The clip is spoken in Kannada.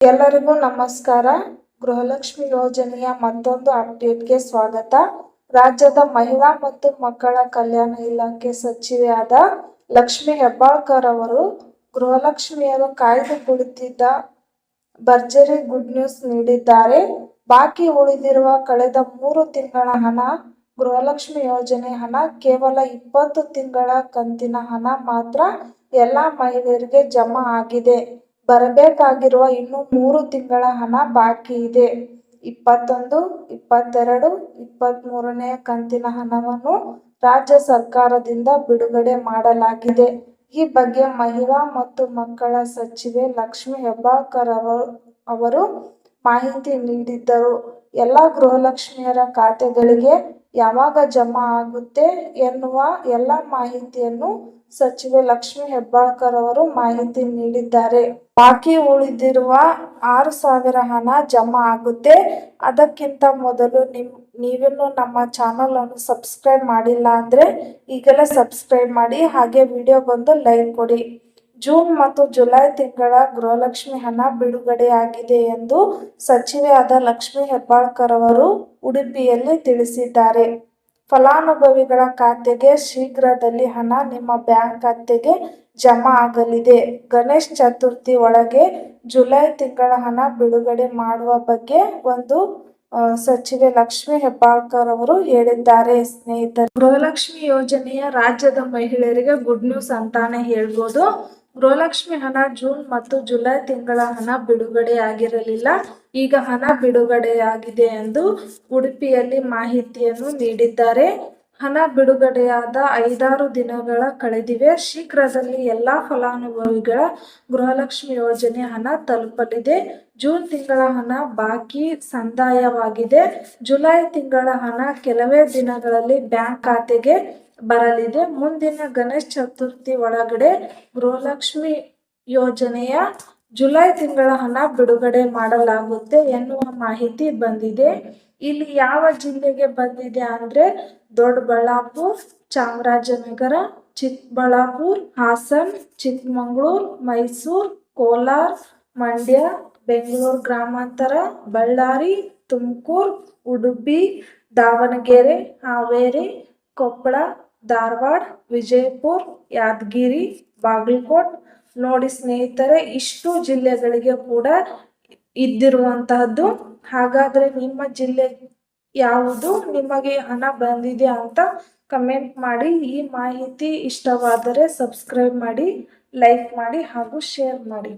ಎಲ್ಲರಿಗೂ ನಮಸ್ಕಾರ. ಗೃಹಲಕ್ಷ್ಮಿ ಯೋಜನೆಯ ಮತ್ತೊಂದು ಅಪ್ಡೇಟ್ಗೆ ಸ್ವಾಗತ. ರಾಜ್ಯದ ಮಹಿಳಾ ಮತ್ತು ಮಕ್ಕಳ ಕಲ್ಯಾಣ ಇಲಾಖೆ ಸಚಿವೆಯಾದ ಲಕ್ಷ್ಮಿ ಹೆಬ್ಬಾಳ್ಕರ್ ಅವರು ಗೃಹಲಕ್ಷ್ಮಿಯರು ಕಾಯ್ದು ಕುಳಿತಿದ್ದ ಭರ್ಜರಿ ಗುಡ್ ನ್ಯೂಸ್ ನೀಡಿದ್ದಾರೆ. ಬಾಕಿ ಉಳಿದಿರುವ ಕಳೆದ ಮೂರು ತಿಂಗಳ ಹಣ, ಗೃಹಲಕ್ಷ್ಮಿ ಯೋಜನೆ ಹಣ, ಕೇವಲ ಇಪ್ಪತ್ತು ತಿಂಗಳ ಕಂತಿನ ಹಣ ಮಾತ್ರ ಎಲ್ಲ ಮಹಿಳೆಯರಿಗೆ ಜಮಾ ಆಗಿದೆ. ಬರಬೇಕಾಗಿರುವ ಇನ್ನು ಮೂರು ತಿಂಗಳ ಹಣ ಬಾಕಿ ಇದೆ. ಇಪ್ಪತ್ತೊಂದು, ಇಪ್ಪತ್ತೆರಡು ಇಪ್ಪತ್ತ್ಮೂರನೇ ಕಂತಿನ ಹಣವನ್ನು ರಾಜ್ಯ ಸರ್ಕಾರದಿಂದ ಬಿಡುಗಡೆ ಮಾಡಲಾಗಿದೆ. ಈ ಬಗ್ಗೆ ಮಹಿಳಾ ಮತ್ತು ಮಕ್ಕಳ ಸಚಿವೆ ಲಕ್ಷ್ಮಿ ಹೆಬ್ಬಾಳ್ಕರ್ ಅವರು ಮಾಹಿತಿ ನೀಡಿದ್ದರು. ಎಲ್ಲ ಗೃಹಲಕ್ಷ್ಮಿಯರ ಖಾತೆಗಳಿಗೆ ಯಾವಾಗ ಜಮಾ ಆಗುತ್ತೆ ಎನ್ನುವ ಎಲ್ಲ ಮಾಹಿತಿಯನ್ನು ಸಚಿವೆ ಲಕ್ಷ್ಮಿ ಹೆಬ್ಬಾಳ್ಕರ್ ಅವರು ಮಾಹಿತಿ ನೀಡಿದ್ದಾರೆ. ಬಾಕಿ ಉಳಿದಿರುವ ಆರು ಸಾವಿರ ಹಣ ಜಮಾ ಆಗುತ್ತೆ. ಅದಕ್ಕಿಂತ ಮೊದಲು ನಿಮ್ ನೀವೇನು ನಮ್ಮ ಚಾನಲ್ ಅನ್ನು ಸಬ್ಸ್ಕ್ರೈಬ್ ಮಾಡಿಲ್ಲ ಅಂದ್ರೆ ಈಗಲೇ ಸಬ್ಸ್ಕ್ರೈಬ್ ಮಾಡಿ ಹಾಗೆ ವಿಡಿಯೋ ಬಂದು ಲೈಕ್ ಕೊಡಿ. ಜೂನ್ ಮತ್ತು ಜುಲೈ ತಿಂಗಳ ಗೃಹಲಕ್ಷ್ಮಿ ಹಣ ಬಿಡುಗಡೆಯಾಗಿದೆ ಎಂದು ಸಚಿವೆಯಾದ ಲಕ್ಷ್ಮಿ ಹೆಬ್ಬಾಳ್ಕರ್ ಅವರು ಉಡುಪಿಯಲ್ಲಿ ತಿಳಿಸಿದ್ದಾರೆ. ಫಲಾನುಭವಿಗಳ ಖಾತೆಗೆ ಶೀಘ್ರದಲ್ಲಿ ಹಣ ನಿಮ್ಮ ಬ್ಯಾಂಕ್ ಖಾತೆಗೆ ಜಮಾ ಆಗಲಿದೆ. ಗಣೇಶ್ ಚತುರ್ಥಿ ಒಳಗೆ ಜುಲೈ ತಿಂಗಳ ಹಣ ಬಿಡುಗಡೆ ಮಾಡುವ ಬಗ್ಗೆ ಒಂದು ಸಚಿವೆ ಲಕ್ಷ್ಮಿ ಹೆಬ್ಬಾಳ್ಕರ್ ಅವರು ಹೇಳಿದ್ದಾರೆ. ಸ್ನೇಹಿತರು, ಗೃಹಲಕ್ಷ್ಮಿ ಯೋಜನೆಯ ರಾಜ್ಯದ ಮಹಿಳೆಯರಿಗೆ ಗುಡ್ ನ್ಯೂಸ್ ಅಂತಾನೆ ಹೇಳ್ಬೋದು. ಗೃಹಲಕ್ಷ್ಮಿ ಹಣ ಜೂನ್ ಮತ್ತು ಜುಲೈ ತಿಂಗಳ ಹಣ ಬಿಡುಗಡೆಯಾಗಿರಲಿಲ್ಲ. ಈಗ ಹಣ ಬಿಡುಗಡೆಯಾಗಿದೆ ಎಂದು ಉಡುಪಿಯಲ್ಲಿ ಮಾಹಿತಿಯನ್ನು ನೀಡಿದ್ದಾರೆ. ಹಣ ಬಿಡುಗಡೆಯಾದ ಐದಾರು ದಿನಗಳ ಕಳೆದಿವೆ. ಶೀಘ್ರದಲ್ಲಿ ಎಲ್ಲ ಫಲಾನುಭವಿಗಳ ಗೃಹಲಕ್ಷ್ಮಿ ಯೋಜನೆ ಹಣ ತಲುಪಲಿದೆ. ಜೂನ್ ತಿಂಗಳ ಹಣ ಬಾಕಿ ಸಂದಾಯವಾಗಿದೆ. ಜುಲೈ ತಿಂಗಳ ಹಣ ಕೆಲವೇ ದಿನಗಳಲ್ಲಿ ಬ್ಯಾಂಕ್ ಖಾತೆಗೆ ಬರಲಿದೆ. ಮುಂದಿನ ಗಣೇಶ ಚತುರ್ಥಿ ಒಳಗಡೆ ಗೃಹಲಕ್ಷ್ಮಿ ಯೋಜನೆಯ ಜುಲೈ ತಿಂಗಳ ಹಣ ಬಿಡುಗಡೆ ಮಾಡಲಾಗುತ್ತೆ ಎನ್ನುವ ಮಾಹಿತಿ ಬಂದಿದೆ. ಇಲ್ಲಿ ಯಾವ ಜಿಲ್ಲೆಗೆ ಬಂದಿದೆ ಅಂದರೆ ದೊಡ್ಡಬಳ್ಳಾಪುರ, ಚಾಮರಾಜನಗರ, ಚಿಕ್ಕಬಳ್ಳಾಪುರ, ಹಾಸನ್, ಚಿಕ್ಕಮಗಳೂರು, ಮೈಸೂರು, ಕೋಲಾರ, ಮಂಡ್ಯ, ಬೆಂಗಳೂರು ಗ್ರಾಮಾಂತರ, ಬಳ್ಳಾರಿ, ತುಮಕೂರು, ಉಡುಪಿ, ದಾವಣಗೆರೆ, ಹಾವೇರಿ, ಕೊಪ್ಪಳ ಧಾರವಾಡ, ವಿಜಯಪುರ, ಯಾದಗಿರಿ, ಬಾಗಲಕೋಟ್. ನೋಡಿ ಸ್ನೇಹಿತರೆ, ಇಷ್ಟು ಜಿಲ್ಲೆಗಳಿಗೆ ಕೂಡ ಇದ್ದಿರುವಂತಹದ್ದು. ಹಾಗಾದರೆ ನಿಮ್ಮ ಜಿಲ್ಲೆ ಯಾವುದು? ನಿಮಗೆ ಹಣ ಬಂದಿದೆ ಅಂತ ಕಮೆಂಟ್ ಮಾಡಿ. ಈ ಮಾಹಿತಿ ಇಷ್ಟವಾದರೆ ಸಬ್ಸ್ಕ್ರೈಬ್ ಮಾಡಿ ಲೈಕ್ ಮಾಡಿ ಹಾಗೂ ಶೇರ್ ಮಾಡಿ.